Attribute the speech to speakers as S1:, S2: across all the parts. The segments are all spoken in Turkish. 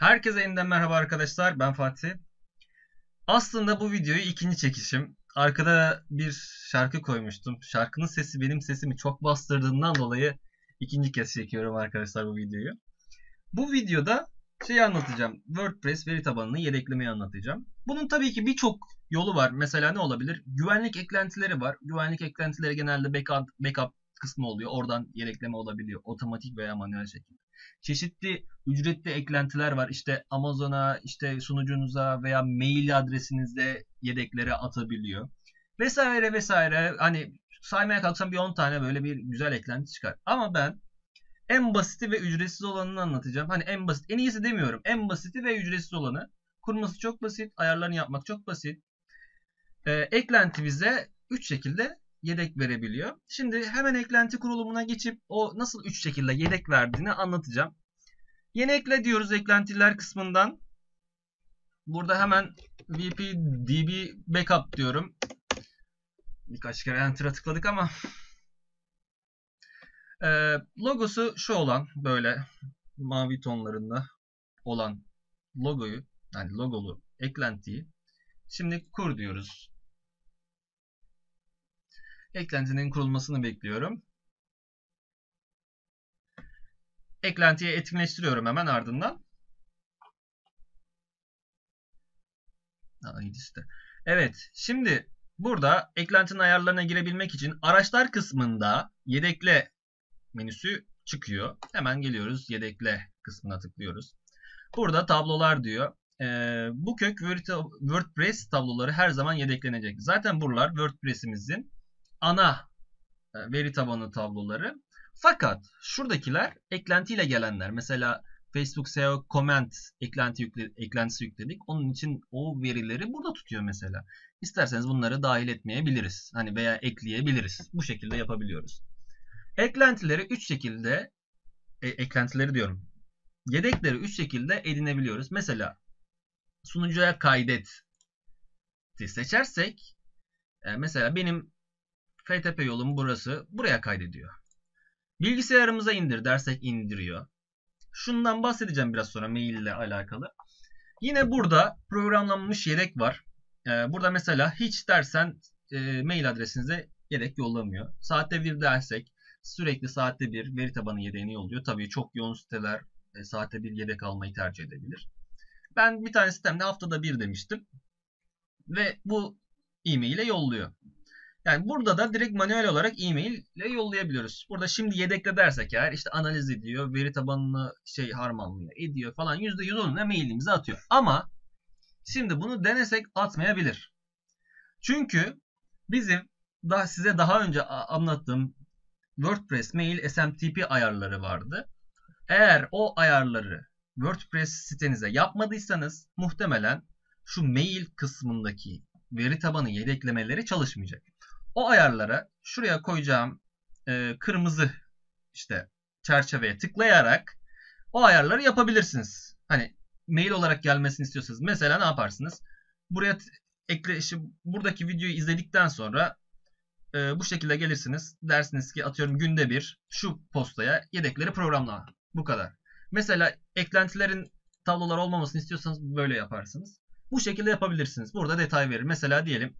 S1: Herkese yeniden merhaba arkadaşlar. Ben Fatih. Aslında bu videoyu ikinci çekişim. Arkada bir şarkı koymuştum. Şarkının sesi benim sesimi çok bastırdığından dolayı ikinci kez çekiyorum arkadaşlar bu videoyu. Bu videoda şey anlatacağım. WordPress veri tabanını yedeklemeyi anlatacağım. Bunun tabii ki birçok yolu var. Mesela ne olabilir? Güvenlik eklentileri var. Güvenlik eklentileri genelde backup kısmı oluyor. Oradan yedekleme olabiliyor. Otomatik veya manuel şekilde. Çeşitli ücretli eklentiler var. İşte Amazon'a, işte sunucunuza veya mail adresinizde yedekleri atabiliyor. Vesaire vesaire. Hani saymaya kalksam bir 10 tane böyle bir güzel eklenti çıkar. Ama ben en basiti ve ücretsiz olanını anlatacağım. Hani en basit, en iyisi demiyorum. En basiti ve ücretsiz olanı. Kurması çok basit. Ayarlarını yapmak çok basit. Ee, eklenti bize 3 şekilde yedek verebiliyor. Şimdi hemen eklenti kurulumuna geçip o nasıl 3 şekilde yedek verdiğini anlatacağım. Yeni ekle diyoruz eklentiler kısmından. Burada hemen VP DB backup diyorum. Birkaç kere enter'a tıkladık ama ee, logosu şu olan böyle mavi tonlarında olan logoyu yani logolu eklentiyi şimdi kur diyoruz. Eklentinin kurulmasını bekliyorum. Eklentiye etkinleştiriyorum hemen ardından. Evet. Şimdi burada eklentinin ayarlarına girebilmek için araçlar kısmında yedekle menüsü çıkıyor. Hemen geliyoruz yedekle kısmına tıklıyoruz. Burada tablolar diyor. Ee, bu kök WordPress tabloları her zaman yedeklenecek. Zaten buralar WordPress'imizin ana e, veri tabanı tabloları. Fakat şuradakiler eklentiyle gelenler. Mesela Facebook SEO comment eklenti yükle, eklentisi yükledik. Onun için o verileri burada tutuyor mesela. İsterseniz bunları dahil etmeyebiliriz. Hani veya ekleyebiliriz. Bu şekilde yapabiliyoruz. Eklentileri 3 şekilde e, eklentileri diyorum. Yedekleri 3 şekilde edinebiliyoruz. Mesela sunucuya kaydet seçersek e, mesela benim FTP yolum burası. Buraya kaydediyor. Bilgisayarımıza indir dersek indiriyor. Şundan bahsedeceğim biraz sonra mail ile alakalı. Yine burada programlanmış yedek var. Ee, burada mesela hiç dersen e, mail adresinize yedek yollamıyor. Saatte bir dersek sürekli saatte bir veri tabanı yedeğini yolluyor. Tabii çok yoğun siteler e, saatte bir yedek almayı tercih edebilir. Ben bir tane sistemde haftada bir demiştim. Ve bu e-mail'e yolluyor. Yani burada da direkt manuel olarak e-mail ile yollayabiliyoruz. Burada şimdi yedekle dersek eğer işte analiz ediyor, veri tabanını şey harmanlıyor, ediyor falan %100 onunla mailimizi atıyor. Ama şimdi bunu denesek atmayabilir. Çünkü bizim daha size daha önce anlattığım WordPress mail SMTP ayarları vardı. Eğer o ayarları WordPress sitenize yapmadıysanız muhtemelen şu mail kısmındaki veri tabanı yedeklemeleri çalışmayacak. O ayarlara şuraya koyacağım e, kırmızı işte çerçeveye tıklayarak o ayarları yapabilirsiniz. Hani mail olarak gelmesini istiyorsanız mesela ne yaparsınız? Buraya ekle işte buradaki videoyu izledikten sonra e, bu şekilde gelirsiniz. Dersiniz ki atıyorum günde bir şu postaya yedekleri programla. Bu kadar. Mesela eklentilerin tablolar olmamasını istiyorsanız böyle yaparsınız. Bu şekilde yapabilirsiniz. Burada detay verir. Mesela diyelim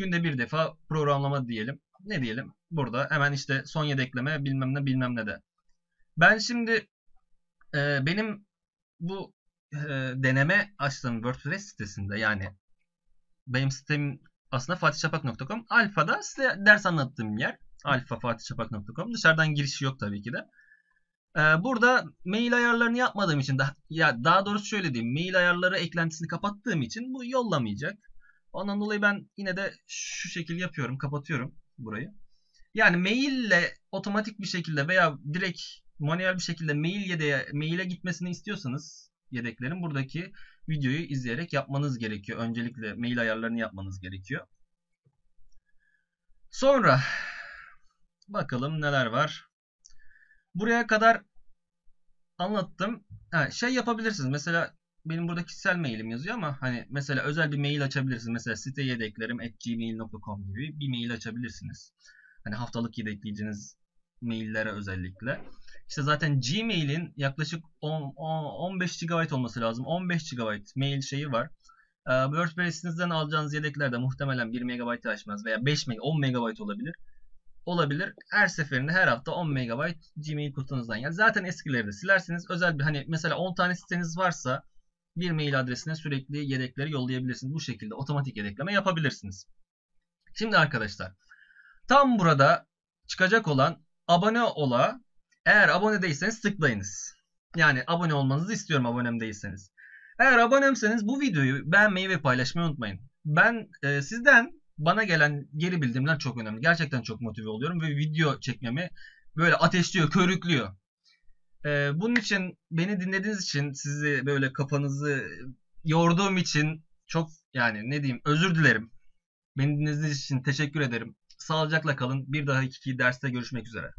S1: Günde bir defa programlama diyelim. Ne diyelim? Burada hemen işte son yedekleme bilmem ne bilmem ne de. Ben şimdi e, benim bu e, deneme açtığım WordPress sitesinde yani benim sitem aslında fatihçapak.com. Alfa'da size ders anlattığım yer. Alfa fatihçapak.com. Dışarıdan giriş yok tabii ki de. Ee, burada mail ayarlarını yapmadığım için daha, ya daha doğrusu şöyle diyeyim. Mail ayarları eklentisini kapattığım için bu yollamayacak. Ondan dolayı ben yine de şu şekilde yapıyorum. Kapatıyorum burayı. Yani maille otomatik bir şekilde veya direkt manuel bir şekilde mail yedeğe, maile gitmesini istiyorsanız yedeklerin buradaki videoyu izleyerek yapmanız gerekiyor. Öncelikle mail ayarlarını yapmanız gerekiyor. Sonra bakalım neler var. Buraya kadar anlattım. Ha, şey yapabilirsiniz. Mesela benim burada kişisel mailim yazıyor ama hani mesela özel bir mail açabilirsiniz. Mesela site yedeklerim at gmail.com gibi bir mail açabilirsiniz. Hani haftalık yedekleyiciniz maillere özellikle. İşte zaten Gmail'in yaklaşık 10, 10, 15 GB olması lazım. 15 GB mail şeyi var. Ee, WordPress'inizden alacağınız yedekler de muhtemelen 1 MB aşmaz veya 5 MB, 10 MB olabilir. Olabilir. Her seferinde her hafta 10 MB Gmail kutunuzdan. Yani zaten eskileri de silersiniz. Özel bir hani mesela 10 tane siteniz varsa bir mail adresine sürekli yedekleri yollayabilirsiniz. Bu şekilde otomatik yedekleme yapabilirsiniz. Şimdi arkadaşlar tam burada çıkacak olan abone ola eğer abone değilseniz tıklayınız. Yani abone olmanızı istiyorum abonem değilseniz. Eğer abonemseniz bu videoyu beğenmeyi ve paylaşmayı unutmayın. Ben e, sizden bana gelen geri bildirimler çok önemli. Gerçekten çok motive oluyorum ve video çekmemi böyle ateşliyor, körüklüyor. E, bunun için beni dinlediğiniz için sizi böyle kafanızı yorduğum için çok yani ne diyeyim özür dilerim. Beni dinlediğiniz için teşekkür ederim. Sağlıcakla kalın. Bir daha iki derste görüşmek üzere.